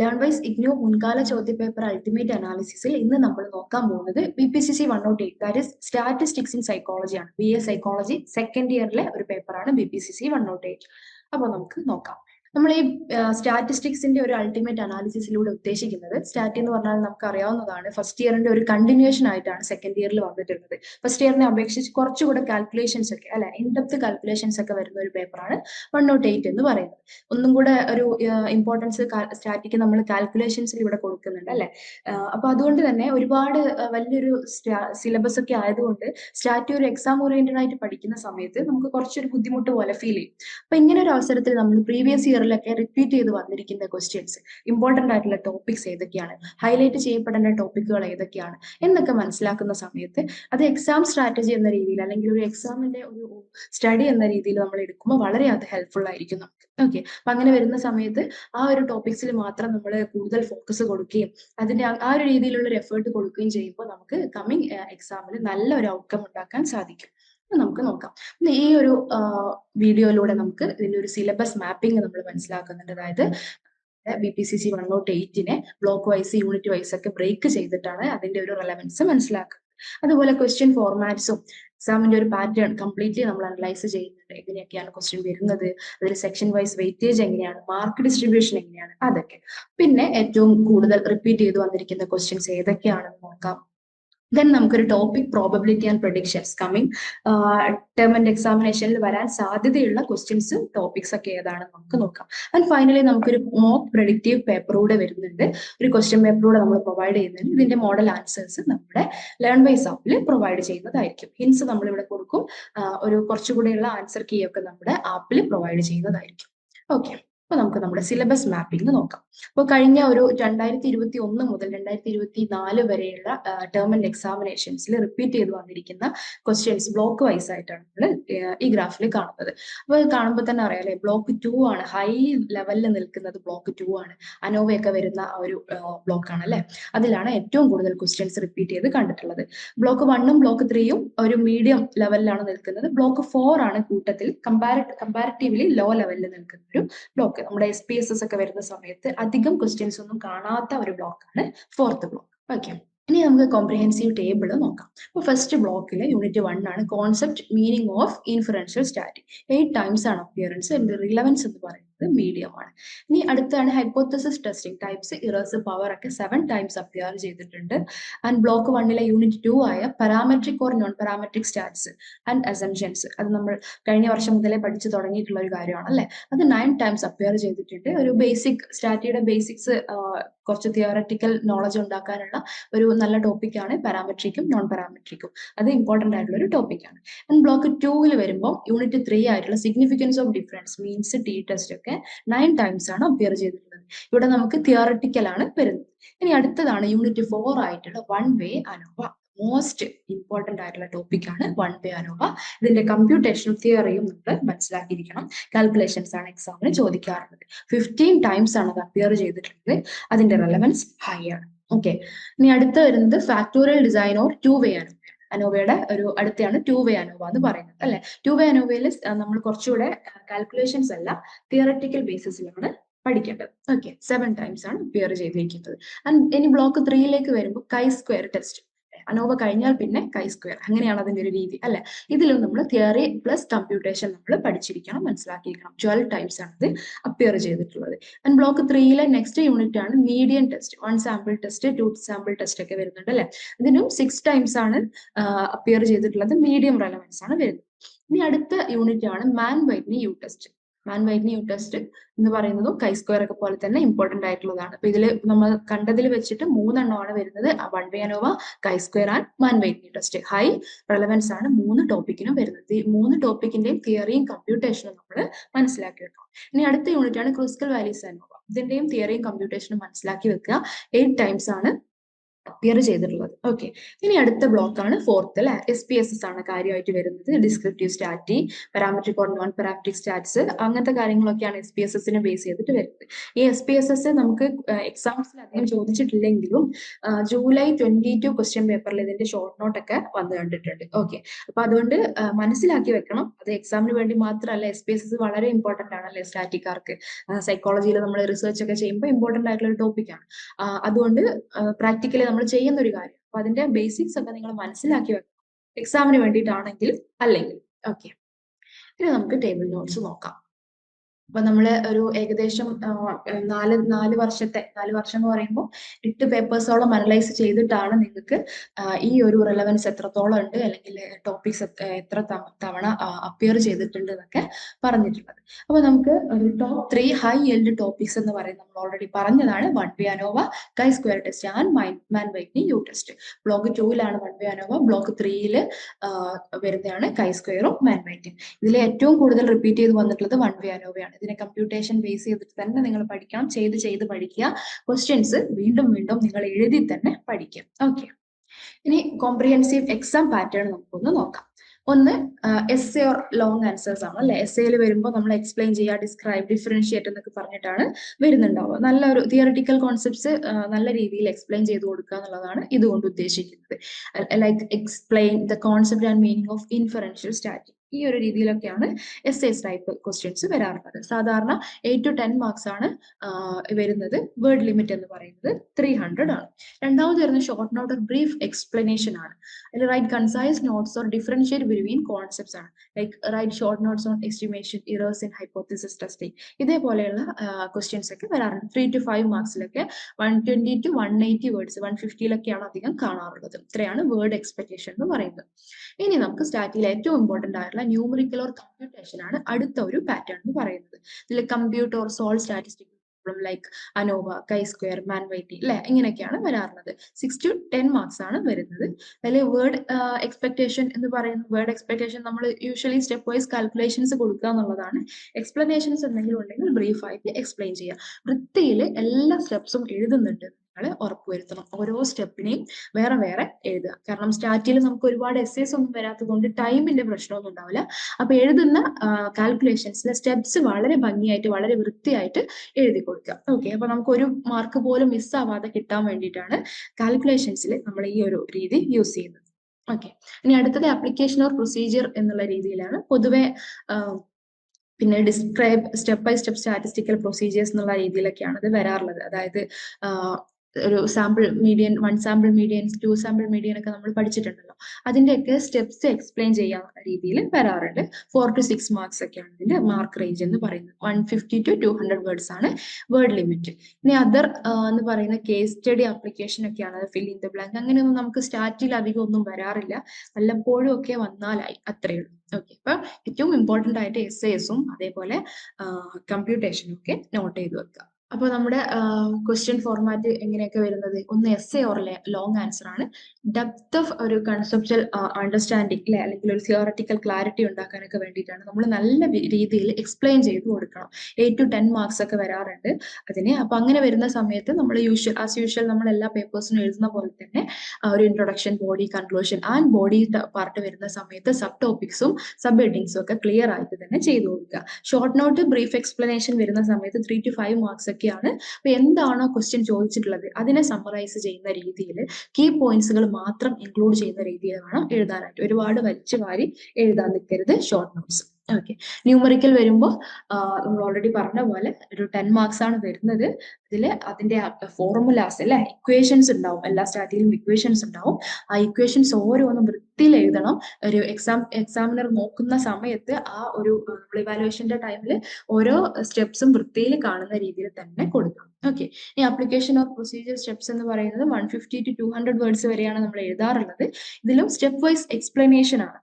learn wise IGNOU മുൻകാല ചോദ്യപേപ്പർ ultimate അനാലിസിസിൽ ഇന്ന് നമ്മൾ നോക്കാൻ പോകുന്നത് B P C C one nought eight that is statistics in psychology ആണ്. ബി എ സൈക്കോളജി സെക്കൻഡ് ഇയറിലെ ഒരു പേപ്പറാണ് B P C C one nought eight അപ്പോൾ നമുക്ക് നോക്കാം. നമ്മൾ ഈ സ്റ്റാറ്റിസ്റ്റിക്സിന്റെ ഒരു അൾട്ടിമേറ്റ് അനാലിസിസിലൂടെ ഉദ്ദേശിക്കുന്നത് സ്റ്റാറ്റ് എന്ന് പറഞ്ഞാൽ നമുക്ക് അറിയാവുന്നതാണ് ഫസ്റ്റ് ഇയറിന്റെ ഒരു കണ്ടിന്യൂഷൻ ആയിട്ടാണ് സെക്കൻഡ് ഇയറിൽ വന്നിട്ടുള്ളത്. ഫസ്റ്റ് ഇയറിനെ അപേക്ഷിച്ച് കുറച്ചുകൂടെ കാൽക്കുലേഷൻസ് ഒക്കെ അല്ലെ ഇൻഡെപ്ത് കാൽക്കുലേഷൻസ് ഒക്കെ വരുന്ന ഒരു പേപ്പറാണ് വൺ നോട്ട് എയ്റ്റ് എന്ന് പറയുന്നത്. ഒന്നും കൂടെ ഒരു ഇമ്പോർട്ടൻസ് സ്റ്റാറ്റിക്ക് നമ്മൾ കാൽക്കുലേഷൻസിൽ ഇവിടെ കൊടുക്കുന്നുണ്ട് അല്ലെ? അപ്പൊ അതുകൊണ്ട് തന്നെ ഒരുപാട് വലിയൊരു സിലബസ് ഒക്കെ ആയതുകൊണ്ട് സ്റ്റാറ്റി ഒരു എക്സാം ഓറിയന്റഡ് ആയിട്ട് പഠിക്കുന്ന സമയത്ത് നമുക്ക് കുറച്ചൊരു ബുദ്ധിമുട്ട് പോലെ ഫീൽ ചെയ്യും. അപ്പൊ ഇങ്ങനെ ഒരു അവസരത്തിൽ നമ്മൾ പ്രീവിയസ് ഇയറിലൊക്കെ റിപ്പീറ്റ് ചെയ്ത് വന്നിരിക്കുന്ന ക്വസ്റ്റ്യൻസ് ഇമ്പോർട്ടന്റ് ആയിട്ടുള്ള ടോപ്പിക്സ് ഏതൊക്കെയാണ്? ഹൈലൈറ്റ് ചെയ്യപ്പെടേണ്ട ടോപ്പിക്കുകൾ ഏതൊക്കെയാണ്? എന്നൊക്കെ മനസ്സിലാക്കുന്ന സമയത്ത് അത് എക്സാം സ്ട്രാറ്റജി എന്ന രീതിയിൽ അല്ലെങ്കിൽ ഒരു എക്സാമിന്റെ ഒരു സ്റ്റഡി എന്ന രീതിയിൽ നമ്മൾ എടുക്കുമ്പോൾ വളരെ അത് ഹെൽപ്ഫുൾ ആയിരിക്കും നമുക്ക്. ഓക്കെ അപ്പൊ അങ്ങനെ വരുന്ന സമയത്ത് ആ ഒരു ടോപ്പിക്സിൽ മാത്രം നമ്മൾ കൂടുതൽ ഫോക്കസ് കൊടുക്കുകയും അതിന്റെ ആ- ഒരു രീതിയിലുള്ള ഒരു എഫേർട്ട് കൊടുക്കുകയും ചെയ്യുമ്പോൾ നമുക്ക് കമ്മിങ് എക്സാമിൽ നല്ല ഒരു ഔട്ട്കം ഉണ്ടാക്കാൻ സാധിക്കും. നമുക്ക് നോക്കാം. ഈ ഒരു വീഡിയോയിലൂടെ നമുക്ക് ഇതിന്റെ ഒരു സിലബസ് മാപ്പിംഗ് നമ്മൾ മനസ്സിലാക്കുന്നുണ്ട്. അതായത് B P C C one nought എയ്റ്റിനെ block wise unit wise ഒക്കെ ബ്രേക്ക് ചെയ്തിട്ടാണ് അതിന്റെ ഒരു റെലവൻസ് മനസ്സിലാക്കുന്നത്. അതുപോലെ ക്വസ്റ്റ്യൻ ഫോർമാറ്റ്സും എക്സാമിന്റെ ഒരു പാറ്റേൺ കംപ്ലീറ്റ്ലി നമ്മൾ അനലൈസ് ചെയ്യുന്നുണ്ട്. എങ്ങനെയൊക്കെയാണ് ക്വസ്റ്റ്യൻ വരുന്നത്? അതിൽ സെക്ഷൻ വൈസ് വെയിറ്റേജ് എങ്ങനെയാണ്? മാർക്ക് ഡിസ്ട്രിബ്യൂഷൻ എങ്ങനെയാണ്? അതൊക്കെ. പിന്നെ ഏറ്റവും കൂടുതൽ റിപ്പീറ്റ് ചെയ്തു വന്നിരിക്കുന്ന ക്വസ്റ്റ്യൻസ് ഏതൊക്കെയാണെന്ന് നോക്കാം. ദെൻ നമുക്കൊരു topic probability and predictions coming term and എക്സാമിനേഷനിൽ വരാൻ സാധ്യതയുള്ള ക്വസ്റ്റ്യൻസും ടോപ്പിക്സ് ഒക്കെ ഏതാണെന്ന് നമുക്ക് നോക്കാം. ആൻഡ് ഫൈനലി നമുക്കൊരു മോക്ക് പ്രഡിക്റ്റീവ് പേപ്പറൂടെ വരുന്നുണ്ട്. ഒരു ക്വസ്റ്റ്യൻ പേപ്പറൂടെ നമ്മൾ പ്രൊവൈഡ് ചെയ്യുന്നുണ്ട്. ഇതിന്റെ മോഡൽ ആൻസേഴ്സ് നമ്മുടെ ലേൺ വൈസ് ആപ്പിൽ പ്രൊവൈഡ് ചെയ്യുന്നതായിരിക്കും. ഹിൻസ് നമ്മൾ ഇവിടെ കൊടുക്കും ഒരു കുറച്ചുകൂടെയുള്ള ആൻസർ കീ ഒക്കെ നമ്മുടെ ആപ്പിൽ പ്രൊവൈഡ് ചെയ്യുന്നതായിരിക്കും. ഓക്കെ അപ്പൊ നമുക്ക് നമ്മുടെ സിലബസ് മാപ്പിംഗ് നോക്കാം. അപ്പോൾ കഴിഞ്ഞ ഒരു രണ്ടായിരത്തി ഇരുപത്തി ഒന്ന് മുതൽ രണ്ടായിരത്തി ഇരുപത്തി നാല് വരെയുള്ള ടേം ആൻഡ് എക്സാമിനേഷൻസിൽ റിപ്പീറ്റ് ചെയ്ത് വന്നിരിക്കുന്ന ക്വസ്റ്റ്യൻസ് ബ്ലോക്ക് വൈസ് ആയിട്ടാണ് നമ്മൾ ഈ ഗ്രാഫിൽ കാണുന്നത്. അപ്പോൾ കാണുമ്പോൾ തന്നെ അറിയാലേ ബ്ലോക്ക് ടു ആണ് ഹൈ ലെവലിൽ നിൽക്കുന്നത് ബ്ലോക്ക് ടു ആണ്. അനോവയൊക്കെ വരുന്ന ആ ഒരു ബ്ലോക്ക് ആണ് അല്ലെ? അതിലാണ് ഏറ്റവും കൂടുതൽ ക്വസ്റ്റ്യൻസ് റിപ്പീറ്റ് ചെയ്ത് കണ്ടിട്ടുള്ളത്. ബ്ലോക്ക് വണ്ണും ബ്ലോക്ക് ത്രീയും ഒരു മീഡിയം ലെവലിലാണ് നിൽക്കുന്നത്. ബ്ലോക്ക് ഫോർ ആണ് കൂട്ടത്തിൽ കമ്പാരി കമ്പാരിറ്റീവ്ലി ലോ ലെവലിൽ നിൽക്കുന്ന ഒരു ബ്ലോക്ക് നമ്മുടെ എസ് പി എസ് എസ് ഒക്കെ വരുന്ന സമയത്ത് അധികം ക്വസ്റ്റ്യൻസ് ഒന്നും കാണാത്ത ഒരു ബ്ലോക്കാണ് ഫോർത്ത് ബ്ലോക്ക് ഓക്കെ ഇനി നമുക്ക് കോംപ്രിഹെൻസീവ് ടേബിൾ നോക്കാം. അപ്പൊ ഫസ്റ്റ് ബ്ലോക്കിൽ യൂണിറ്റ് വൺ ആണ് concept meaning of inferential static eight times ആണ് അപ്പിയറൻസ് റിലവൻസ് എന്ന് പറയുന്നത്. മീഡിയം ആണ്. ഇനി അടുത്താണ് hypothesis testing types errors power ഒക്കെ സെവൻ ടൈംസ് അപ്പിയർ ചെയ്തിട്ടുണ്ട്. ആൻഡ് ബ്ലോക്ക് വണ്ണിലെ യൂണിറ്റ് ടു ആയ parametric or non parametric stats and assumptions അത് നമ്മൾ കഴിഞ്ഞ വർഷം മുതലേ പഠിച്ചു തുടങ്ങിയിട്ടുള്ള ഒരു കാര്യമാണ് അല്ലെ? അത് നയൻ ടൈംസ് അപ്പിയർ ചെയ്തിട്ടുണ്ട്. ഒരു ബേസിക് സ്റ്റാറ്റിയുടെ ബേസിക്സ് കുറച്ച് തിയോററ്റിക്കൽ നോളജ് ഉണ്ടാക്കാനുള്ള ഒരു നല്ല ടോപ്പിക്കാണ് പാരാമെട്രിക്കും നോൺ പാരാമെട്രിക്കും അത് ഇമ്പോർട്ടന്റ് ആയിട്ടുള്ള ഒരു ടോപ്പിക്കാണ് ആൻഡ് ബ്ലോക്ക് ടൂവിൽ വരുമ്പോൾ യൂണിറ്റ് ത്രീ ആയിട്ടുള്ള significance of difference means t test ഒക്കെ നയൻ ടൈംസ് ആണ് അപ്പിയർ ചെയ്തിട്ടുള്ളത്. ഇവിടെ നമുക്ക് തിയോററ്റിക്കൽ ആണ് വരുന്നത്. ഇനി അടുത്തതാണ് യൂണിറ്റ് ഫോർ ആയിട്ടുള്ള one way ANOVA most important ആയിട്ടുള്ള ടോപ്പിക്കാണ് വൺ വേ അനോവ ഇതിന്റെ കമ്പ്യൂട്ടേഷൻ തിയറിയും നമ്മൾ മനസ്സിലാക്കിയിരിക്കണം. കാൽക്കുലേഷൻസ് ആണ് എക്സാമിന് ചോദിക്കാറുള്ളത്. ഫിഫ്റ്റീൻ ടൈംസ് ആണ് അത് അപ്പിയർ ചെയ്തിട്ടുള്ളത്. അതിന്റെ റെലവൻസ് ഹൈ ആണ് ഓക്കെ ഇനി അടുത്ത വരുന്നത് factorial design or two way ANOVA അനോവയുടെ ഒരു അടുത്താണ് ടു വേ അനോവ എന്ന് പറയുന്നത് അല്ലെ? ടു വേ അനോവയിൽ നമ്മൾ കുറച്ചുകൂടെ കാൽക്കുലേഷൻസ് അല്ല തിയററ്റിക്കൽ ബേസിസിലാണ് പഠിക്കേണ്ടത്. ഓക്കെ സെവൻ ടൈംസ് ആണ് അപ്പിയർ ചെയ്തിരിക്കുന്നത്. ആൻഡ് ഇനി ബ്ലോക്ക് ത്രീയിലേക്ക് വരുമ്പോൾ കൈ സ്ക്വയർ ടെസ്റ്റ് അനോവ കഴിഞ്ഞാൽ പിന്നെ കൈ സ്ക്വയർ അങ്ങനെയാണ് അതിന്റെ ഒരു രീതി അല്ലെ? ഇതിലും നമ്മൾ തിയറി പ്ലസ് കമ്പ്യൂട്ടേഷൻ നമ്മൾ പഠിച്ചിരിക്കണം മനസ്സിലാക്കിയിരിക്കണം. ട്വൽവ് ടൈംസ് ആണ് ഇത് അപ്പിയർ ചെയ്തിട്ടുള്ളത്. ആൻഡ് ബ്ലോക്ക് ത്രീയിലെ നെക്സ്റ്റ് യൂണിറ്റ് ആണ് median test one sample test two sample test ഒക്കെ വരുന്നുണ്ട് അല്ലെ? ഇതിനും സിക്സ് ടൈംസ് ആണ് അപ്പിയർ ചെയ്തിട്ടുള്ളത്. മീഡിയം റെലവൻസ് ആണ് വരുന്നത്. ഇനി അടുത്ത യൂണിറ്റ് ആണ് Mann Whitney U test Mann White U test എന്ന് പറയുന്നതും കൈ സ്ക്വയർ ഒക്കെ പോലെ തന്നെ ഇമ്പോർട്ടന്റ് ആയിട്ടുള്ളതാണ്. അപ്പൊ ഇതിൽ നമ്മൾ കണ്ടതിൽ വെച്ചിട്ട് മൂന്നെണ്ണമാണ് വരുന്നത്. One way ANOVA chi square and Mann new test high relevance ആണ് മൂന്ന് ടോപ്പിക്കിനും വരുന്നത്. ഈ മൂന്ന് ടോപ്പിക്കിന്റെയും തിയറിയും കമ്പ്യൂട്ടേഷനും നമ്മൾ മനസ്സിലാക്കി വെക്കണം ഇനി അടുത്ത യൂണിറ്റ് ആണ് ക്രൂസ്കൽ വാലീസ് അനോവ ഇതിന്റെയും തിയറിയും കമ്പ്യൂട്ടേഷനും മനസ്സിലാക്കി വെക്കുക. എയ്റ്റ് ടൈംസ് ആണ് അപ്പിയർ ചെയ്തിട്ടുള്ളത്. ഓക്കെ ഇനി അടുത്ത ബ്ലോക്ക് ആണ് ഫോർത്ത് അല്ലെ? എസ് പി എസ് എസ് ആണ് കാര്യമായിട്ട് വരുന്നത്. Descriptive stat parametric or non parametric stats അങ്ങനത്തെ കാര്യങ്ങളൊക്കെയാണ് എസ് പി എസ് എസിനെ ബേസ് ചെയ്തിട്ട് വരുന്നത്. ഈ എസ് പി എസ് എസ് നമുക്ക് എക്സാംസിൽ അധികം ചോദിച്ചിട്ടില്ലെങ്കിലും ജൂലൈ ട്വന്റി ടു ക്വസ്റ്റ്യൻ പേപ്പറിൽ ഇതിന്റെ ഷോർട്ട് നോട്ട് ഒക്കെ വന്നു കണ്ടിട്ടുണ്ട്. ഓക്കെ അപ്പൊ അതുകൊണ്ട് മനസ്സിലാക്കി വെക്കണം. അത് എക്സാമിന് വേണ്ടി മാത്രമല്ല എസ് പി എസ് എസ് വളരെ ഇമ്പോർട്ടന്റ് ആണ് അല്ലെ സ്റ്റാറ്റിക്കാർക്ക് സൈക്കോളജിയിൽ നമ്മൾ റിസർച്ച് ഒക്കെ ചെയ്യുമ്പോൾ ഇമ്പോർട്ടന്റ് ആയിട്ടുള്ള ഒരു ടോപ്പിക്കാണ് അതുകൊണ്ട് പ്രാക്ടിക്കലി നമ്മൾ ചെയ്യുന്ന ഒരു കാര്യം. അപ്പൊ അതിന്റെ ബേസിക്സ് ഒക്കെ നിങ്ങൾ മനസ്സിലാക്കി വെക്കണം. എക്സാമിന് വേണ്ടിയിട്ടാണെങ്കിൽ അല്ലെങ്കിൽ. ഓക്കെ ഇനി നമുക്ക് ടേബിൾ നോട്ട്സ് നോക്കാം. അപ്പൊ നമ്മൾ ഒരു ഏകദേശം നാല് നാല് വർഷത്തെ നാല് വർഷം എന്ന് പറയുമ്പോൾ എട്ട് പേപ്പേഴ്സോളം അനലൈസ് ചെയ്തിട്ടാണ് നിങ്ങൾക്ക് ഈ ഒരു റിലവൻസ് എത്രത്തോളം ഉണ്ട് അല്ലെങ്കിൽ ടോപ്പിക്സ് എത്ര തവണ അപ്പിയർ ചെയ്തിട്ടുണ്ട് എന്നൊക്കെ പറഞ്ഞിട്ടുള്ളത്. അപ്പൊ നമുക്ക് ഒരു top three high yield topics എന്ന് പറയുന്നത് നമ്മൾ ഓൾറെഡി പറഞ്ഞതാണ്. One way ANOVA chi square test and main Mann Whitney U test block ടൂവിലാണ് one way ANOVA block ത്രീയിൽ വരുന്നതാണ് കൈ സ്ക്വയറും മാൻ വൈറ്റും ഇതിൽ ഏറ്റവും കൂടുതൽ റിപ്പീറ്റ് ചെയ്ത് വന്നിട്ടുള്ളത് വൺ വേ അനോവയാണ് ഇതിനെ കമ്പ്യൂട്ടേഷൻ ബേസ് ചെയ്തിട്ട് തന്നെ നിങ്ങൾ പഠിക്കണം ചെയ്ത് ചെയ്ത് പഠിക്കുക. ക്വസ്റ്റ്യൻസ് വീണ്ടും വീണ്ടും നിങ്ങൾ എഴുതി തന്നെ പഠിക്കുക. ഓക്കെ ഇനി കോംപ്രിഹെൻസീവ് എക്സാം പാറ്റേൺ നമുക്കൊന്ന് നോക്കാം. ഒന്ന് S A or long answers ആണ് അല്ലെ? എസ് എയിൽ വരുമ്പോൾ നമ്മൾ എക്സ്പ്ലെയിൻ ചെയ്യുക ഡിസ്ക്രൈബ് ഡിഫറൻഷിയേറ്റ് എന്നൊക്കെ പറഞ്ഞിട്ടാണ് വരുന്നുണ്ടാവുക. നല്ലൊരു തിയറിറ്റിക്കൽ കോൺസെപ്റ്റ്സ് നല്ല രീതിയിൽ എക്സ്പ്ലെയിൻ ചെയ്ത് കൊടുക്കുക എന്നുള്ളതാണ് ഇതുകൊണ്ട് ഉദ്ദേശിക്കുന്നത്. Like explain the concept and meaning of inferential stat ഈ ഒരു രീതിയിലൊക്കെയാണ് എസ് എസ് ടൈപ്പ് ക്വസ്റ്റ്യൻസ് വരാറുള്ളത്. സാധാരണ എയ്റ്റ് ടു ടെൻ മാർക്സ് ആണ് വരുന്നത്. വേർഡ് ലിമിറ്റ് എന്ന് പറയുന്നത് ത്രീ ഹൺഡ്രഡ് ആണ്. രണ്ടാമത് വരുന്ന ഷോർട്ട് നോട്ട് ബ്രീഫ് എക്സ്പ്ലനേഷൻ ആണ്. അതിൽ write concise notes or differentiate between concepts ആണ്. Like write short notes on estimation errors in hypothesis testing ഇതേപോലെയുള്ള ക്വസ്റ്റ്യൻസ് ഒക്കെ വരാറുണ്ട്. Three to five മാർക്സിലൊക്കെ one twenty to one eighty words one ഫിഫ്റ്റിയിലൊക്കെയാണ് അധികം കാണാറുള്ളത്. ഇത്രയാണ് word expectation എന്ന് പറയുന്നത്. ഇനി നമുക്ക് സ്റ്റാറ്റിൽ ഏറ്റവും ഇമ്പോർട്ടന്റ് ആയിട്ടുള്ള ന്യൂമറിക്കൽ ഓർ കമ്പ്യൂട്ടേഷൻ ആണ് അടുത്ത ഒരു പാറ്റേൺ എന്ന് പറയുന്നത്. ഇതിൽ computer or solve statistic like ANOVA chi square Mann Whitney അല്ലെ ഇങ്ങനെയൊക്കെയാണ് വരാറുള്ളത്. സിക്സ് ടു ടെൻ മാർക്സ് ആണ് വരുന്നത്. അതിൽ വേർഡ് എക്സ്പെക്ടേഷൻ എന്ന് പറയുന്നത് വേർഡ് എക്സ്പെക്ടേഷൻ നമ്മൾ യൂഷ്വലി സ്റ്റെപ്പ് വൈസ് കാൽക്കുലേഷൻസ് കൊടുക്കുക എന്നുള്ളതാണ്. എക്സ്പ്ലനേഷൻസ് എന്തെങ്കിലും ഉണ്ടെങ്കിൽ ബ്രീഫായിട്ട് എക്സ്പ്ലെയിൻ ചെയ്യുക. വൃത്തിയിൽ എല്ലാ സ്റ്റെപ്സും എഴുതുന്നുണ്ട്. നിങ്ങൾ ഉറപ്പുവരുത്തണം ഓരോ സ്റ്റെപ്പിനെയും വേറെ വേറെ എഴുതുക. കാരണം സ്റ്റാറ്റിൽ നമുക്ക് ഒരുപാട് എസ്സേസ് ഒന്നും വരാത്തത് കൊണ്ട് ടൈമിന്റെ പ്രശ്നമൊന്നും ഉണ്ടാവില്ല. അപ്പൊ എഴുതുന്ന കാൽക്കുലേഷൻസിലെ സ്റ്റെപ്സ് വളരെ ഭംഗിയായിട്ട് വളരെ വൃത്തിയായിട്ട് എഴുതി കൊടുക്കുക. ഓക്കെ അപ്പൊ നമുക്ക് ഒരു മാർക്ക് പോലും മിസ്സാവാതെ കിട്ടാൻ വേണ്ടിയിട്ടാണ് കാൽക്കുലേഷൻസിൽ നമ്മൾ ഈ ഒരു രീതി യൂസ് ചെയ്യുന്നത്. ഓക്കെ ഇനി അടുത്തത് ആപ്ലിക്കേഷൻ ഓർ പ്രൊസീജിയർ എന്നുള്ള രീതിയിലാണ്. പൊതുവെ പിന്നെ describe step by step statistical procedures എന്നുള്ള രീതിയിലൊക്കെയാണ് ഇത് വരാറുള്ളത്. അതായത് ഒരു sample median one sample median two sample median ഒക്കെ നമ്മൾ പഠിച്ചിട്ടുണ്ടല്ലോ. അതിന്റെയൊക്കെ സ്റ്റെപ്സ് എക്സ്പ്ലെയിൻ ചെയ്യാവുന്ന രീതിയിൽ വരാറുണ്ട്. ഫോർ ടു സിക്സ് മാർക്സ് ഒക്കെയാണ് ഇതിന്റെ മാർക്ക് റേഞ്ച് എന്ന് പറയുന്നത്. One fifty to two hundred words ആണ് വേർഡ് ലിമിറ്റ് ഇനി അതർ എന്ന് പറയുന്ന കേസ് സ്റ്റഡി ആപ്ലിക്കേഷൻ ഒക്കെയാണ് ഫിൽ ഇൻ ദ ബ്ലാങ്ക് അങ്ങനെയൊന്നും നമുക്ക് സ്റ്റാറ്റിൽ അധികം ഒന്നും വരാറില്ല. വല്ലപ്പോഴും ഒക്കെ വന്നാലായി. അത്രയേ ഉള്ളൂ. ഓക്കെ അപ്പൊ ഏറ്റവും ഇമ്പോർട്ടന്റ് ആയിട്ട് എസ് എസും അതേപോലെ കമ്പ്യൂട്ടേഷനും ഒക്കെ നോട്ട് ചെയ്ത് വെക്കുക. അപ്പോൾ നമ്മുടെ ക്വസ്റ്റ്യൻ ഫോർമാറ്റ് എങ്ങനെയൊക്കെ വരുന്നത്? ഒന്ന് S A or long answer ആണ്. ഡെപ്ത് ഓഫ് ഒരു കൺസെപ്റ്റൽ അണ്ടർസ്റ്റാൻഡിങ് അല്ലെ അല്ലെങ്കിൽ ഒരു തിയോററ്റിക്കൽ ക്ലാരിറ്റി ഉണ്ടാക്കാനൊക്കെ വേണ്ടിയിട്ടാണ് നമ്മൾ നല്ല രീതിയിൽ എക്സ്പ്ലെയിൻ ചെയ്ത് കൊടുക്കണം. എയ്റ്റ് ടു ടെൻ മാർക്സ് ഒക്കെ വരാറുണ്ട് അതിന്. അപ്പൊ അങ്ങനെ വരുന്ന സമയത്ത് നമ്മൾ യൂഷ്വൽ ആസ് യൂഷ്വൽ നമ്മൾ എല്ലാ പേപ്പേഴ്സിനും എഴുതുന്ന പോലെ തന്നെ ഒരു introduction body conclusion and body part വരുന്ന സമയത്ത് സബ് ടോപ്പിക്സും സബ് ഹെഡിങ്സും ഒക്കെ ക്ലിയർ ആയിട്ട് തന്നെ ചെയ്തു കൊടുക്കുക. ഷോർട്ട് നോട്ട് ബ്രീഫ് എക്സ്പ്ലനേഷൻ വരുന്ന സമയത്ത് ത്രീ ടു ഫൈവ് മാർക്സ് ഒക്കെയാണ് അപ്പൊ എന്താണോ ക്വസ്റ്റ്യൻ ചോദിച്ചിട്ടുള്ളത് അതിനെ സമ്മറൈസ് ചെയ്യുന്ന രീതിയിൽ കീ പോയിന്റ്സുകൾ മാത്രം ഇൻക്ലൂഡ് ചെയ്യുന്ന രീതിയിൽ വേണം എഴുതാനായിട്ട് ഒരുപാട് വലിച്ചു വാരി എഴുതാൻ നിൽക്കരുത് ഷോർട്ട് നോട്ട്സ് ഓക്കെ ന്യൂമറിക്കൽ വരുമ്പോൾ നമ്മൾ ഓൾറെഡി പറഞ്ഞ പോലെ ഒരു ടെൻ മാർക്സ് ആണ് വരുന്നത്. ഇതിൽ അതിന്റെ ഫോർമുലാസ് അല്ലെ? ഇക്വേഷൻസ് ഉണ്ടാവും. എല്ലാ സ്റ്റാറ്റിലും ഇക്വേഷൻസ് ഉണ്ടാവും. ആ ഇക്വേഷൻസ് ഓരോന്നും വൃത്തിയിൽ എഴുതണം. ഒരു എക്സാം എക്സാമിനർ നോക്കുന്ന സമയത്ത് ആ ഒരു നമ്മൾ ഇവാലുവേഷന്റെ ടൈമിൽ ഓരോ സ്റ്റെപ്സും വൃത്തിയിൽ കാണുന്ന രീതിയിൽ തന്നെ കൊടുക്കണം. ഓക്കെ ഈ ആപ്ലിക്കേഷൻ ഓഫ് പ്രൊസീജിയർ സ്റ്റെപ്സ് എന്ന് പറയുന്നത് one fifty to two hundred words വരെയാണ് നമ്മൾ എഴുതാറുള്ളത്. ഇതിലും സ്റ്റെപ്പ് വൈസ് എക്സ്പ്ലനേഷൻ ആണ്.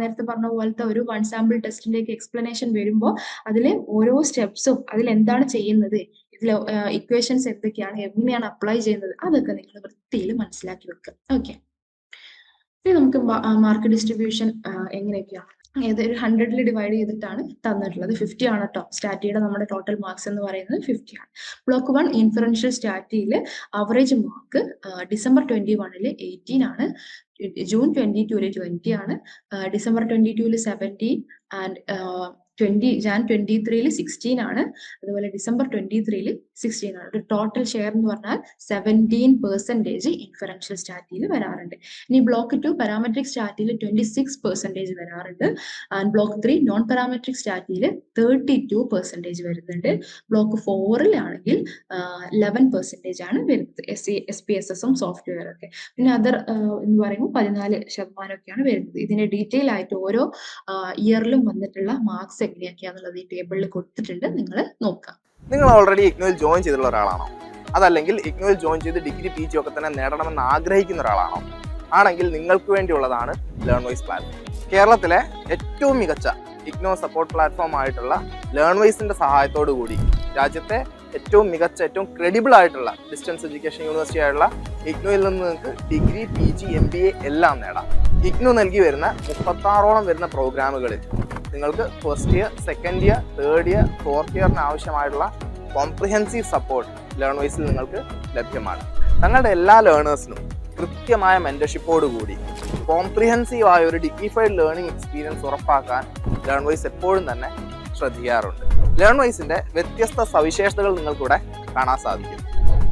നേരത്തെ പറഞ്ഞ പോലത്തെ ഒരു വൺ സാമ്പിൾ ടെസ്റ്റിലേക്ക് എക്സ്പ്ലനേഷൻ വരുമ്പോൾ അതിൽ ഓരോ സ്റ്റെപ്സും അതിൽ എന്താണ് ചെയ്യുന്നത് ഇതിൽ ഇക്വേഷൻസ് എന്തൊക്കെയാണ് എങ്ങനെയാണ് അപ്ലൈ ചെയ്യുന്നത് അതൊക്കെ നിങ്ങൾ വൃത്തിയിൽ മനസ്സിലാക്കി വെക്കുക. ഓക്കെ ഇനി നമുക്ക് മാർക്ക് ഡിസ്ട്രിബ്യൂഷൻ എങ്ങനെയൊക്കെയാണ് ഏത് ഒരു ഹൺഡ്രഡിൽ ഡിവൈഡ് ചെയ്തിട്ടാണ് തന്നിട്ടുള്ളത്. ഫിഫ്റ്റി ആണ് കേട്ടോ സ്റ്റാറ്റിയുടെ നമ്മുടെ ടോട്ടൽ മാർക്സ് എന്ന് പറയുന്നത് ഫിഫ്റ്റി ആണ്. ബ്ലോക്ക് വൺ ഇൻഫറൻഷ്യൽ സ്റ്റാറ്റിയിൽ അവറേജ് മാർക്ക് ഡിസംബർ ട്വന്റി വണ്ണിൽ എയ്റ്റീൻ ആണ്. ജൂൺ ട്വന്റി ടുവിൽ ട്വന്റി ആണ് ഡിസംബർ ട്വന്റി ടുവിൽ seventeen and twenty Jan twenty ത്രീയിൽ സിക്സ്റ്റീൻ ആണ്. അതുപോലെ ഡിസംബർ ട്വന്റി ത്രീയിൽ സിക്സ്റ്റീൻ ആണ് ടോട്ടൽ ഷെയർ എന്ന് പറഞ്ഞാൽ സെവന്റീൻ പെർസെന്റേജ് ഇൻഫറൻഷ്യൽ സ്റ്റാറ്റിയിൽ വരാറുണ്ട്. ഇനി ബ്ലോക്ക് ടു പാരാമെട്രിക് സ്റ്റാറ്റിയിൽ ട്വന്റി സിക്സ് പെർസെന്റേജ് വരാറുണ്ട്. And block three non parametric സ്റ്റാറ്റിയിൽ thirty two percentage വരുന്നുണ്ട് ബ്ലോക്ക് ഫോറിലാണെങ്കിൽ ലെവൻ പെർസെന്റേജ് ആണ് വരുന്നത്. S C S P S എസും സോഫ്റ്റ്വെയർ ഒക്കെ. പിന്നെ അതർ എന്ന് പറയുമ്പോൾ പതിനാല് ശതമാനമൊക്കെയാണ് വരുന്നത്. ഇതിന്റെ ഡീറ്റെയിൽ ആയിട്ട് ഓരോ ഇയറിലും വന്നിട്ടുള്ള മാർക്സ് എങ്ങനെയൊക്കെയാന്നുള്ളത് ഈ ടേബിളിൽ കൊടുത്തിട്ടുണ്ട്. നിങ്ങൾ നോക്കാം. നിങ്ങൾ ഓൾറെഡി ഇഗ്നോയിൽ ജോയിൻ ചെയ്തിട്ടുള്ള ഒരാളാണോ? അതല്ലെങ്കിൽ ഇഗ്നോയിൽ ജോയിൻ ചെയ്ത് ഡിഗ്രി പി ജി ഒക്കെ തന്നെ നേടണമെന്ന് ആഗ്രഹിക്കുന്ന ഒരാളാണോ? ആണെങ്കിൽ നിങ്ങൾക്ക് വേണ്ടിയുള്ളതാണ് ലേൺ വൈസ് പ്ലാറ്റ്ഫോം കേരളത്തിലെ ഏറ്റവും മികച്ച ഇഗ്നോ സപ്പോർട്ട് പ്ലാറ്റ്ഫോം ആയിട്ടുള്ള ലേൺ വൈസിന്റെ സഹായത്തോടു കൂടി രാജ്യത്തെ ഏറ്റവും മികച്ച ഏറ്റവും ക്രെഡിബിൾ ആയിട്ടുള്ള ഡിസ്റ്റൻസ് എഡ്യൂക്കേഷൻ യൂണിവേഴ്സിറ്റി ആയിട്ടുള്ള ഇഗ്നോയിൽ നിന്ന് നിങ്ങൾക്ക് degree P G M B A എല്ലാം നേടാം. ഇഗ്നോ നൽകി വരുന്ന മുപ്പത്താറോളം വരുന്ന പ്രോഗ്രാമുകളിൽ നിങ്ങൾക്ക് first year second year third year fourth ഇയറിന് ആവശ്യമായിട്ടുള്ള കോംപ്രിഹെൻസീവ് സപ്പോർട്ട് ലേൺ വൈസിൽ നിങ്ങൾക്ക് ലഭ്യമാണ്. ഞങ്ങളുടെ എല്ലാ ലേണേഴ്സിനും കൃത്യമായ മെന്റർഷിപ്പോടുകൂടി കോംപ്രിഹെൻസീവ് ആയ ഒരു ഡിഗ്നിഫൈഡ് ലേണിംഗ് എക്സ്പീരിയൻസ് ഉറപ്പാക്കാൻ ലേൺ വൈസ് എപ്പോഴും തന്നെ ശ്രദ്ധിക്കാറുണ്ട്. ലേൺ വൈസിന്റെ വ്യത്യസ്ത സവിശേഷതകൾ നിങ്ങൾക്കിവിടെ കാണാൻ സാധിക്കും.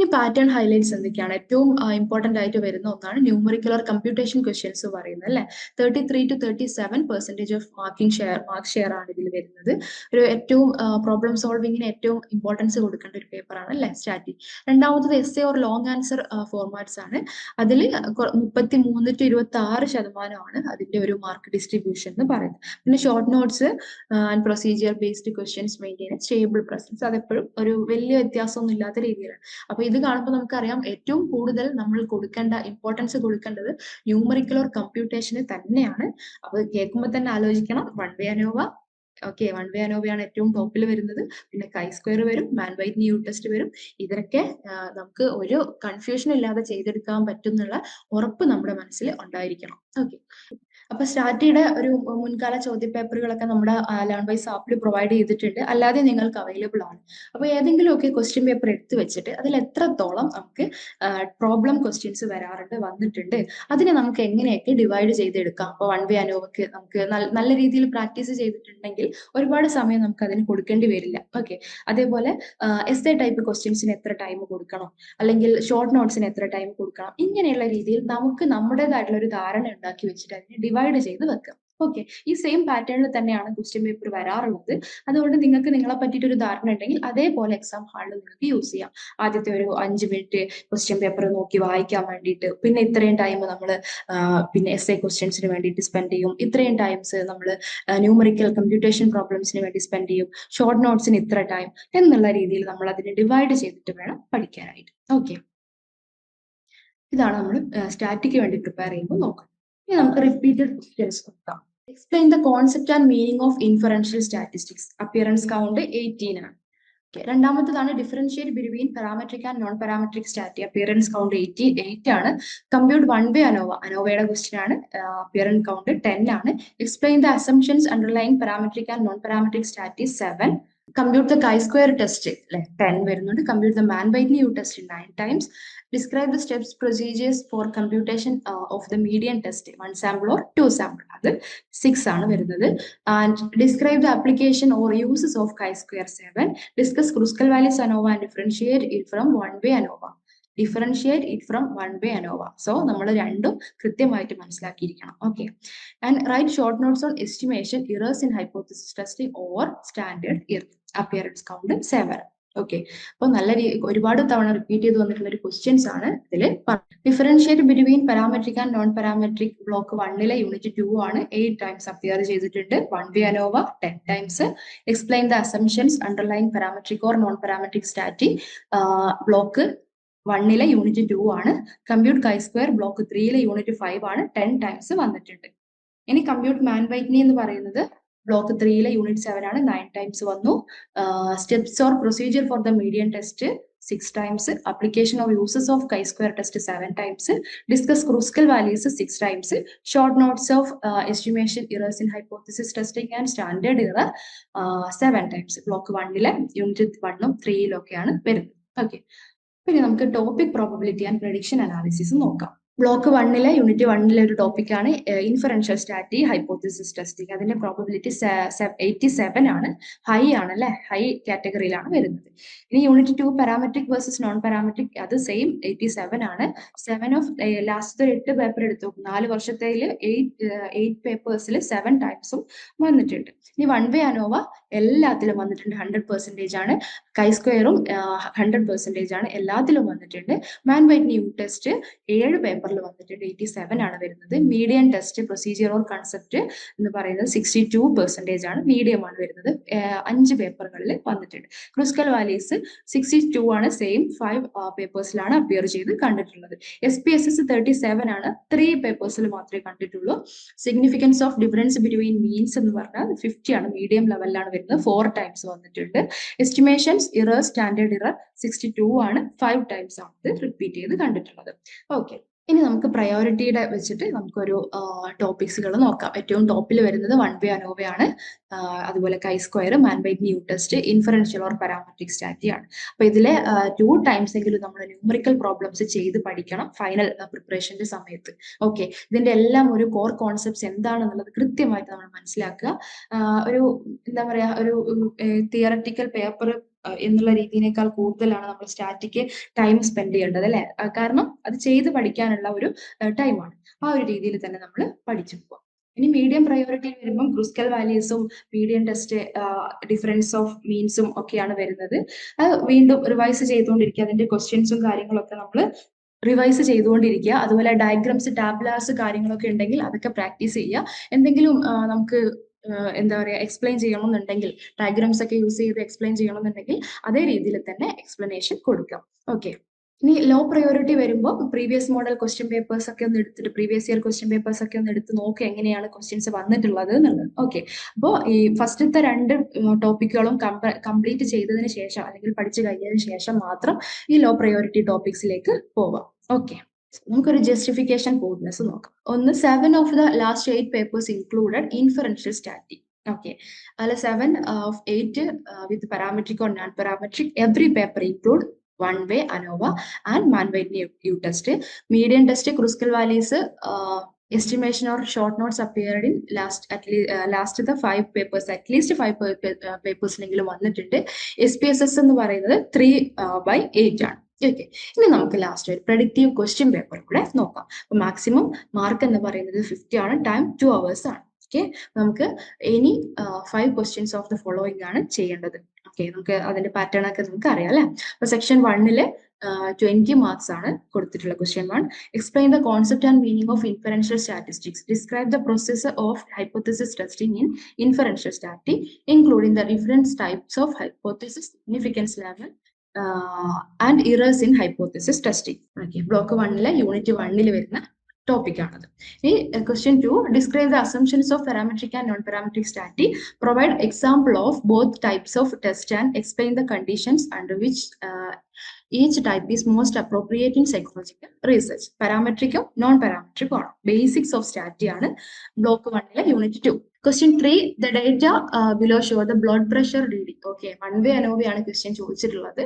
ഇനി പാറ്റേൺ ഹൈലൈറ്റ്സ് എന്തൊക്കെയാണ്? ഏറ്റവും ഇമ്പോർട്ടന്റ് ആയിട്ട് വരുന്ന ഒന്നാണ് ന്യൂമറിക്കുലർ കമ്പ്യൂട്ടേഷൻ ക്വസ്റ്റ്യൻസ് പറയുന്നത് അല്ലെ? Thirty three to thirty seven percentage of marking share mark share ആണ് ഇതിൽ വരുന്നത്. ഒരു ഏറ്റവും പ്രോബ്ലം സോൾവിങ്ങിന് ഏറ്റവും ഇമ്പോർട്ടൻസ് കൊടുക്കേണ്ട ഒരു പേപ്പറാണ് അല്ലെ? സ്റ്റാറ്റി രണ്ടാമത്തത് S A or long answer formats ആണ്. അതിൽ മുപ്പത്തി മൂന്ന് ടു ഇരുപത്തി ആറ് ശതമാനമാണ് അതിന്റെ ഒരു മാർക്ക് ഡിസ്ട്രിബ്യൂഷൻ എന്ന് പറയുന്നത്. പിന്നെ short notes and procedure based questions maintain stable presence അതെപ്പോഴും ഒരു വലിയ വ്യത്യാസമൊന്നും ഇല്ലാത്ത രീതിയിലാണ്. അപ്പൊ ഇത് കാണുമ്പോൾ നമുക്കറിയാം ഏറ്റവും കൂടുതൽ നമ്മൾ കൊടുക്കേണ്ട ഇമ്പോർട്ടൻസ് കൊടുക്കേണ്ടത് ന്യൂമറിക്കൽ ഓർ കമ്പ്യൂട്ടേഷന് തന്നെയാണ്. അപ്പൊ കേൾക്കുമ്പോൾ തന്നെ ആലോചിക്കണം. One way ANOVA okay one way അനോവയാണ് ഏറ്റവും ടോപ്പിൽ വരുന്നത്. പിന്നെ കൈ സ്ക്വയർ വരും മാൻ വൈറ്റ് ന്യൂ ടെസ്റ്റ് വരും. ഇതൊക്കെ നമുക്ക് ഒരു കൺഫ്യൂഷൻ ഇല്ലാതെ ചെയ്തെടുക്കാൻ പറ്റുന്നുള്ള ഉറപ്പ് നമ്മുടെ മനസ്സിൽ ഉണ്ടായിരിക്കണം. ഓക്കെ അപ്പൊ സ്റ്റാറ്റിയുടെ ഒരു മുൻകാല ചോദ്യപേപ്പറുകളൊക്കെ നമ്മുടെ ലേൺ വൈസ് ആപ്പിൽ പ്രൊവൈഡ് ചെയ്തിട്ടുണ്ട്. അല്ലാതെ നിങ്ങൾക്ക് അവൈലബിൾ ആണ്. അപ്പൊ ഏതെങ്കിലുമൊക്കെ ക്വസ്റ്റ്യൻ പേപ്പർ എടുത്തു വെച്ചിട്ട് അതിൽ എത്രത്തോളം നമുക്ക് പ്രോബ്ലം ക്വസ്റ്റ്യൻസ് വരാറുണ്ട് വന്നിട്ടുണ്ട് അതിനെ നമുക്ക് എങ്ങനെയൊക്കെ ഡിവൈഡ് ചെയ്തെടുക്കാം? അപ്പൊ വൺ വേ അനോവക്ക് നമുക്ക് നല്ല രീതിയിൽ പ്രാക്ടീസ് ചെയ്തിട്ടുണ്ടെങ്കിൽ ഒരുപാട് സമയം നമുക്ക് അതിന് കൊടുക്കേണ്ടി വരില്ല. ഓക്കെ അതേപോലെ എസ് എ ടൈപ്പ് ക്വസ്റ്റ്യൻസിന് എത്ര ടൈം കൊടുക്കണം? അല്ലെങ്കിൽ ഷോർട്ട് നോട്ട്സിന് എത്ര ടൈം കൊടുക്കണം? ഇങ്ങനെയുള്ള രീതിയിൽ നമുക്ക് നമ്മുടേതായിട്ടുള്ള ഒരു ധാരണ ഉണ്ടാക്കി വെച്ചിട്ട് അതിനെ ഡിവൈഡ് ചെയ്ത് വെക്കുക ഓക്കെ ഈ സെയിം പാറ്റേണിൽ തന്നെയാണ് ക്വസ്റ്റ്യൻ പേപ്പർ വരാറുള്ളത്. അതുകൊണ്ട് നിങ്ങൾക്ക് നിങ്ങളെ പറ്റിയിട്ട് ഒരു ധാരണ ഉണ്ടെങ്കിൽ അതേപോലെ എക്സാം ഹാളിൽ നിങ്ങൾക്ക് യൂസ് ചെയ്യാം. ആദ്യത്തെ ഒരു അഞ്ച് മിനിറ്റ് ക്വസ്റ്റ്യൻ പേപ്പർ നോക്കി വായിക്കാൻ വേണ്ടിയിട്ട്. പിന്നെ ഇത്രയും ടൈം നമ്മൾ പിന്നെ എസ് എ ക്വസ്റ്റ്യൻസിന് വേണ്ടിയിട്ട് സ്പെൻഡ് ചെയ്യും. ഇത്രയും ടൈംസ് നമ്മൾ ന്യൂമറിക്കൽ കമ്പ്യൂട്ടേഷൻ പ്രോബ്ലംസിന് വേണ്ടി സ്പെൻഡ് ചെയ്യും. ഷോർട്ട് നോട്ട്സിന് ഇത്ര ടൈം എന്നുള്ള രീതിയിൽ നമ്മൾ അതിനെ ഡിവൈഡ് ചെയ്തിട്ട് വേണം പഠിക്കാനായിട്ട്. ഓക്കെ ഇതാണ് നമ്മൾ സ്റ്റാറ്റിക്ക് വേണ്ടി പ്രിപ്പയർ ചെയ്യുമ്പോൾ നോക്കാം ഇനി നമുക്ക് റിപ്പീറ്റഡ് ക്വസ്റ്റ്യൻസ് നോക്കാം. Explain the concept and meaning of inferential statistics appearance count eighteen ആണ്. രണ്ടാമത്തതാണ് differentiate between parametric and non parametric stat appearance count eighty eight ആണ്. കമ്പ്യൂട്ട് വൺ വേ അനോവ അനോവയുടെ ക്വസ്റ്റ്യൻ ആണ്. അപ്പിയറൻസ് കൗണ്ട് ടെൻ ആണ്. Explain the assumptions underline parametric and non parametric stat seven compute the chi square test അല്ലെ ten വരുന്നുണ്ട്. Compute the Mann bite U test nine times describe the steps procedures for computation of the medium test one sample or two sample അത് six ആണ് വരുന്നത്. And describe the application or uses of chi square seven discuss Kruskal Wallis ANOVA and differentiate it from one way ANOVA differentiate it from one way ANOVA so നമ്മൾ രണ്ടും കൃത്യമായിട്ട് മനസ്സിലാക്കിയിരിക്കണം. Okay and write short notes on estimation errors in hypothesis testing or standard error appearance count seven okay അപ്പൊ നല്ല ഒരുപാട് തവണ repeat ചെയ്ത് വന്നിട്ടുള്ള ഒരു ക്വസ്റ്റ്യൻസ് ആണ് ഇതിൽ differentiate between parametric and non parametric block വണ്ണിലെ യൂണിറ്റ് ടു ആണ് എയ്റ്റ് ടൈംസ് അപ്പിയർ ചെയ്തിട്ടുണ്ട്. One way ANOVA ten times explain the assumptions underline parametric or non parametric stat block വണ്ണിലെ യൂണിറ്റ് ടു ആണ്. കമ്പ്യൂട്ട് കൈ സ്ക്വയർ ബ്ലോക്ക് ത്രീയിലെ unit five ആണ്. Ten times വന്നിട്ടുണ്ട്. ഇനി compute Mann Whitney എന്ന് പറയുന്നത് block ത്രീയിലെ യൂണിറ്റ് സെവൻ ആണ് നയൻ ടൈംസ് വന്നു. Steps or procedure for the medium test six times application of uses of chi square test seven times discuss Kruskal Wallis six times short notes of estimation errors in hypothesis testing and standard error seven times block വണ്ണിലെ unit വണ്ണും ത്രീയിലൊക്കെയാണ് വരുന്നത്. Okay പിന്നെ നമുക്ക് topic probability and prediction analysis നോക്കാം. Block വണ്ണിലെ unit വണ്ണിലെ ഒരു ടോപ്പിക്കാണ് ഇൻഫറൻഷ്യൽ സ്റ്റാറ്റി ഹൈപ്പോത്തിസിസ് ടെസ്റ്റിംഗ് അതിന്റെ പ്രോബബിലിറ്റി എയ്റ്റി സെവൻ ആണ് ഹൈ ആണ് അല്ലെ? ഹൈ കാറ്റഗറിയിലാണ് വരുന്നത്. ഇനി unit two parametric versus non parametric അത് സെയിം എയ്റ്റി സെവൻ ആണ് സെവൻ ഓഫ് ലാസ്റ്റ് ഒരു എട്ട് പേപ്പർ എടുത്തു. നാല് വർഷത്തേൽ എയ്റ്റ് പേപ്പേഴ്സിൽ സെവൻ ടൈംസും വന്നിട്ടുണ്ട്. ഇനി വൺ വേ അനോവ എല്ലാത്തിലും വന്നിട്ടുണ്ട്. ഹൺഡ്രഡ് പെർസെന്റേജ് ആണ്. കൈ സ്ക്വയറും ഹൺഡ്രഡ് പെർസെന്റേജ് ആണ്. എല്ലാത്തിലും വന്നിട്ടുണ്ട്. മാൻ വൈറ്റ് ന്യൂ ടെസ്റ്റ് ഏഴ് പേപ്പറിൽ വന്നിട്ടുണ്ട് എയ്റ്റി സെവൻ ആണ് വരുന്നത്. Medium test procedure or concept എന്ന് പറയുന്നത് സിക്സ്റ്റി ടു പെർസെന്റേജ് ആണ് മീഡിയം ആണ് വരുന്നത്. അഞ്ച് പേപ്പറുകളിൽ വന്നിട്ടുണ്ട്. ക്രിസ്കൽ വാലീസ് സിക്സ്റ്റി ടു ആണ് സെയിം ഫൈവ് പേപ്പേഴ്സിലാണ് അപ്പിയർ ചെയ്ത് കണ്ടിട്ടുള്ളത്. S P S S thirty seven ആണ് ത്രീ പേപ്പേഴ്സിൽ മാത്രമേ കണ്ടിട്ടുള്ളൂ. Significance of difference between means എന്ന് പറഞ്ഞാൽ ഫിഫ്റ്റി ആണ്. മീഡിയം ലെവലിലാണ് വരുന്നത്. ഫോർ ടൈംസ് വന്നിട്ടുണ്ട്. Estimations error standard error sixty two ആണ്. ഫൈവ് ടൈംസ് ആണ് റിപ്പീറ്റ് ചെയ്ത് കണ്ടിട്ടുള്ളത്. ഓക്കെ ഇനി നമുക്ക് പ്രയോറിറ്റിയുടെ വെച്ചിട്ട് നമുക്കൊരു ടോപ്പിക്സുകൾ നോക്കാം. ഏറ്റവും ടോപ്പിൽ വരുന്നത് വൺ വേ അനോവയാണ് അതുപോലെ chi square Mann by U test inferential or parametric stats ആണ്. അപ്പൊ ഇതിലെ ടു ടൈംസ് എങ്കിലും നമ്മൾ ന്യൂമറിക്കൽ പ്രോബ്ലംസ് ചെയ്ത് പഠിക്കണം ഫൈനൽ പ്രിപ്പറേഷന്റെ സമയത്ത്. ഓക്കെ ഇതിന്റെ എല്ലാം ഒരു കോർ കോൺസെപ്റ്റ്സ് എന്താണെന്നുള്ളത് കൃത്യമായിട്ട് നമ്മൾ മനസ്സിലാക്കുക. ഒരു എന്താ പറയാ ഒരു തിയററ്റിക്കൽ പേപ്പർ എന്നുള്ള രീതിയിനേക്കാൾ കൂടുതലാണ് നമ്മൾ സ്റ്റാറ്റിക്ക് ടൈം സ്പെൻഡ് ചെയ്യേണ്ടത് അല്ലെ? കാരണം അത് ചെയ്ത് പഠിക്കാനുള്ള ഒരു ടൈമാണ് ആ ഒരു രീതിയിൽ തന്നെ നമ്മൾ പഠിച്ചു പോകാം ഇനി മീഡിയം പ്രയോറിറ്റി വരുമ്പം ക്രിസ്കൽ വാല്യൂസും മീഡിയം ടെസ്റ്റ് ഡിഫറൻസ് ഓഫ് മീൻസും ഒക്കെയാണ് വരുന്നത്. അത് വീണ്ടും റിവൈസ് ചെയ്തുകൊണ്ടിരിക്കുക. അതിന്റെ ക്വസ്റ്റ്യൻസും കാര്യങ്ങളൊക്കെ നമ്മൾ റിവൈസ് ചെയ്തുകൊണ്ടിരിക്കുക. അതുപോലെ ഡയഗ്രാംസ് ടാബ്ലാസ് കാര്യങ്ങളൊക്കെ ഉണ്ടെങ്കിൽ അതൊക്കെ പ്രാക്ടീസ് ചെയ്യുക. എന്തെങ്കിലും നമുക്ക് എന്താ പറയുക എക്സ്പ്ലെയിൻ ചെയ്യണമെന്നുണ്ടെങ്കിൽ ഡയഗ്രാംസ് ഒക്കെ യൂസ് ചെയ്ത് എക്സ്പ്ലെയിൻ ചെയ്യണമെന്നുണ്ടെങ്കിൽ അതേ രീതിയിൽ തന്നെ എക്സ്പ്ലനേഷൻ കൊടുക്കാം. ഓക്കെ ഇനി ലോ പ്രയോറിറ്റി വരുമ്പോൾ പ്രീവിയസ് മോഡൽ ക്വസ്റ്റ്യൻ പേപ്പേഴ്സ് ഒക്കെ ഒന്ന് എടുത്തിട്ട് പ്രീവിയസ് ഇയർ ക്വസ്റ്റ്യൻ പേപ്പേഴ്സ് ഒക്കെ ഒന്ന് എടുത്ത് നോക്കി എങ്ങനെയാണ് ക്വസ്റ്റ്യൻസ് വന്നിട്ടുള്ളത് എന്നുള്ളത്. ഓക്കെ അപ്പോൾ ഈ ഫസ്റ്റത്തെ രണ്ട് ടോപ്പിക്കുകളും കംപ്ലീറ്റ് ചെയ്തതിന് ശേഷം അല്ലെങ്കിൽ പഠിച്ചു കഴിഞ്ഞതിന് ശേഷം മാത്രം ഈ ലോ പ്രയോറിറ്റി ടോപ്പിക്സിലേക്ക് പോവാം. ഓക്കെ നമുക്കൊരു ജസ്റ്റിഫിക്കേഷൻ കോഡ്നെസ് നോക്കാം. ഒന്ന് seven of the last eight papers included inferential stats okay അല്ല seven of eight with parametric or non parametric every paper include one way ANOVA and Mann Whitney U test medium test Kruskal Wallis estimation or short notes appeared in last at least uh, last the five papers at പേപ്പേഴ്സിലെങ്കിലും വന്നിട്ടുണ്ട്. S P S S എന്ന് പറയുന്നത് three by eight ആണ്. Okay ഇനി നമുക്ക് last ഒരു predictive question paper കൂടെ നോക്കാം. അപ്പൊ മാക്സിമം മാർക്ക് എന്ന് പറയുന്നത് ഫിഫ്റ്റി ആണ് ടൈം ടു അവേഴ്സ് ആണ്. ഓക്കെ നമുക്ക് any five questions of the following ആണ് ചെയ്യേണ്ടത്. ഓക്കെ നമുക്ക് അതിന്റെ പാറ്റേൺ ഒക്കെ നമുക്ക് അറിയാം അല്ലെ? അപ്പൊ സെക്ഷൻ വണ്ണിൽ ട്വന്റി മാർക്സ് ആണ് കൊടുത്തിട്ടുള്ള question one explain the concept and meaning of inferential statistics describe the process of hypothesis testing in inferential stats including the difference types of hypothesis significance level and errors in hypothesis testing okay block വണ്ണിലെ unit വണ്ണിൽ വരുന്ന topic ആണത്. ഇനി question two describe the assumptions of parametric and non parametric stats provide example of both types of test and explain the conditions under which each type is most appropriate in psychological research പാരാമെട്രിക്കും non പാരാമെട്രിക്കും ആണ്. Basics of stats ആണ് block വണ്ണിലെ unit two question three the data below show the blood pressure reading okay one way ANOVA ആണ് question ചോദിച്ചിട്ടുള്ളത്.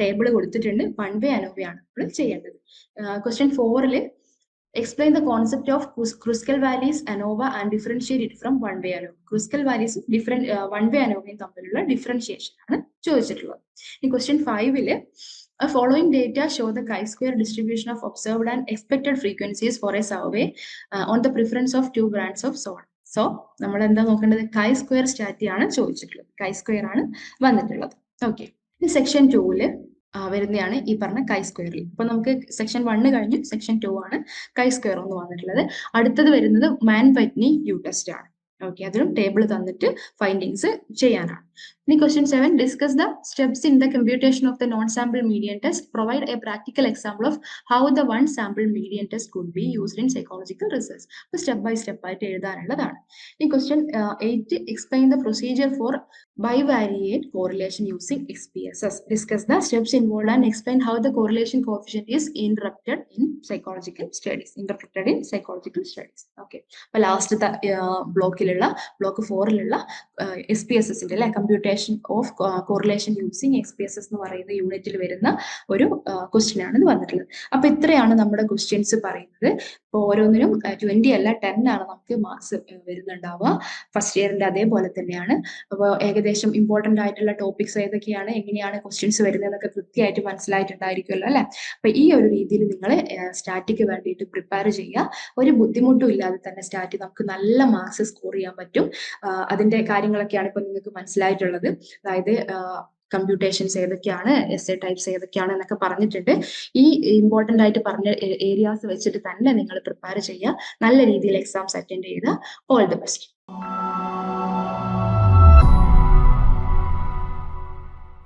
Table കൊടുത്തിട്ടുണ്ട്. One way ANOVA ആണ് നമ്മൾ ചെയ്യേണ്ടത്. ക്വസ്റ്റ്യൻ ഫോറിൽ explain the concept of Kruskal Wallis ANOVA and it from one way ANOVA Kruskal വാലീസും different one way അനോവയും തമ്മിലുള്ള differentiation ആണ് ചോദിച്ചിട്ടുള്ളത്. ഈ ക്വസ്റ്റ്യൻ ഫൈവിൽ following data show the chi square distribution of observed and expected frequencies for a survey on the preference of two brands of zone so നമ്മൾ എന്താ നോക്കേണ്ടത്? Chi square സ്റ്റാറ്റി ആണ് ചോദിച്ചിട്ടുള്ളത്. കൈ സ്ക്വയർ ആണ് വന്നിട്ടുള്ളത്. ഓക്കെ സെക്ഷൻ ടൂവിൽ വരുന്നതാണ് ഈ പറഞ്ഞ കൈ സ്ക്വയറിൽ ഇപ്പൊ നമുക്ക് സെക്ഷൻ വണ്ണ് കഴിഞ്ഞു സെക്ഷൻ ടു ആണ് കൈ സ്ക്വയർ ഒന്ന് വന്നിട്ടുള്ളത്. അടുത്തത് വരുന്നത് മാൻ പറ്റ്നി യു ടെസ്റ്റ് ആണ് ഓക്കെ അതിലും ടേബിൾ തന്നിട്ട് ഫൈൻഡിങ്സ് ചെയ്യാനാണ്. ഇനി question seven discuss the steps in the computation of the non sample median test provide a practical example of how the one sample median test could be used in psychological research അപ്പോൾ step by step ആയിട്ട് എഴുതാനുള്ളതാണ്. ഇനി question eight explain the procedure for bivariate correlation using S P S S discuss the steps involve and explain how the correlation coefficient is interpreted in psychological studies interpreted in psychological studies okay last ലാസ്റ്റത്തെ ബ്ലോക്കിലുള്ള block ഫോറിലുള്ള S P S എസിന്റെ അല്ലെ? Computation of correlation using S P S S എന്ന് പറയുന്ന യൂണിറ്റിൽ വരുന്ന ഒരു ക്വസ്റ്റ്യൻ ആണ് ഇത് വന്നിട്ടുള്ളത്. അപ്പൊ ഇത്രയാണ് നമ്മുടെ ക്വസ്റ്റ്യൻസ് പറയുന്നത്. ഇപ്പൊ ഓരോന്നിനും ട്വന്റി അല്ല ടെൻ ആണ് നമുക്ക് മാർക്സ് വരുന്നുണ്ടാവുക. ഫസ്റ്റ് ഇയറിന്റെ അതേപോലെ തന്നെയാണ്. അപ്പോൾ ഏകദേശം ഇമ്പോർട്ടന്റ് ആയിട്ടുള്ള ടോപ്പിക്സ് ഏതൊക്കെയാണ് എങ്ങനെയാണ് ക്വസ്റ്റ്യൻസ് വരുന്നതെന്നൊക്കെ കൃത്യമായിട്ട് മനസ്സിലായിട്ടുണ്ടായിരിക്കുമല്ലോ അല്ലെ? അപ്പൊ ഈ ഒരു രീതിയിൽ നിങ്ങൾ സ്റ്റാറ്റിക്ക് വേണ്ടിയിട്ട് പ്രിപ്പയർ ചെയ്യുക. ഒരു ബുദ്ധിമുട്ടും ഇല്ലാതെ തന്നെ സ്റ്റാറ്റ് നമുക്ക് നല്ല മാർക്സ് സ്കോർ ചെയ്യാൻ പറ്റും. അതിന്റെ കാര്യങ്ങളൊക്കെയാണ് ഇപ്പൊ നിങ്ങൾക്ക് മനസ്സിലായിട്ടുള്ളത്. അതായത് കമ്പ്യൂട്ടേഷൻസ് ഏതൊക്കെയാണ് എസ് എ ടൈപ്സ് ഏതൊക്കെയാണ് എന്നൊക്കെ പറഞ്ഞിട്ടുണ്ട്. ഈ ഇമ്പോർട്ടന്റ് ആയിട്ട് പറഞ്ഞ ഏരിയാസ് വെച്ചിട്ട് തന്നെ നിങ്ങൾ പ്രിപ്പയർ ചെയ്യുക. നല്ല രീതിയിൽ എക്സാംസ് അറ്റൻഡ് ചെയ്യുക. All the best.